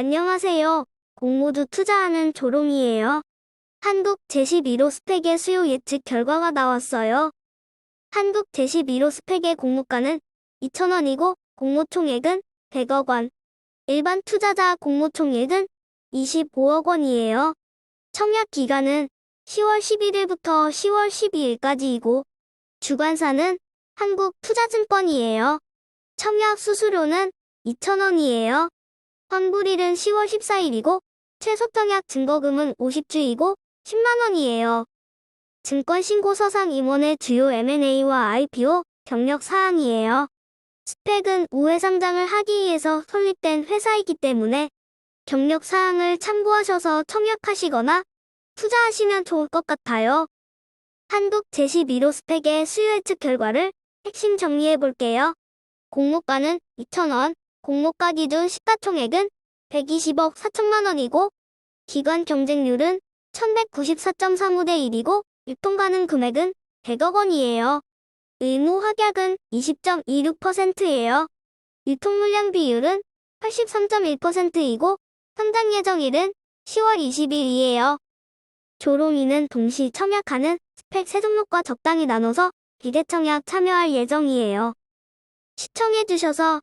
안녕하세요. 공모주 투자하는 조롱이에요. 한국 제11호 스펙의 수요 예측 결과가 나왔어요. 한국 제11호 스펙의 공모가는 2,000원이고 공모 총액은 100억 원. 일반 투자자 공모 총액은 25억 원이에요. 청약 기간은 10월 11일부터 10월 12일까지이고 주관사는 한국투자증권이에요. 청약 수수료는 2,000원이에요. 환불일은 10월 14일이고 최소 청약 증거금은 50주이고 10만원이에요. 증권신고 서상 임원의 주요 M&A와 IPO 경력 사항이에요. 스펙은 우회 상장을 하기 위해서 설립된 회사이기 때문에 경력 사항을 참고하셔서 청약하시거나 투자하시면 좋을 것 같아요. 한국 제11호 스펙의 수요 예측 결과를 핵심 정리해 볼게요. 공모가는 2,000원, 공모가 기준 시가총액은 120억 4천만 원이고 기관 경쟁률은 1194.35대 1이고 유통 가능 금액은 100억 원이에요. 의무 확약은 20.26%예요. 유통 물량 비율은 83.1%이고 상장 예정일은 10월 20일이에요. 조롱이는 동시 청약하는 스펙 세 종목과 적당히 나눠서 비대 청약 참여할 예정이에요. 시청해주셔서